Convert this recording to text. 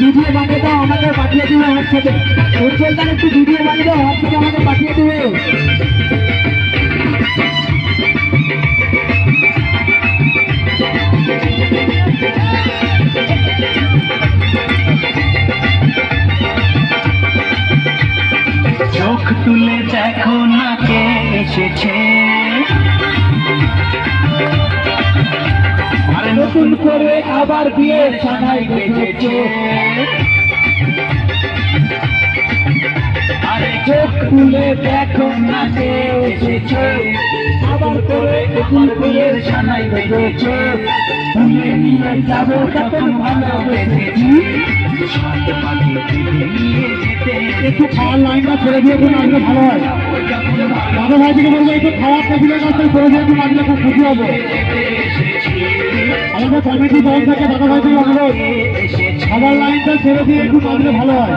Video বানিয়ে দাও, আমাকে পাঠিয়ে হোয়াটসঅ্যাপে। উজ্জ্বল দান একটু ভিডিও বানিয়ে দাও, হোয়াটসঅ্যাপে আমাকে পাঠিয়ে চোখ তুলে দেখো না কে এসেছে। নতুন করে আবার বিয়ের সানাই বেজেছে আরে চোখ তুলে দেখো না কে এসেছে। আবার করে নতুন সানাই নিয়ে যাব তখন ভালো একটু খাওয়ার লাইনটা ছেড়ে দিয়ে নাচলে ভালো হয়। দাদা ভাই বলব একটু খাওয়ার টেবিলের কাছে করে দিয়ে নাচলে খুব খুশি হবে। আমাদের কমিটি দল থেকে দাদা ভাই থেকে অনুরোধ। আমার লাইনটা ছেড়ে দিয়ে একটু নাচলে ভালো হয়।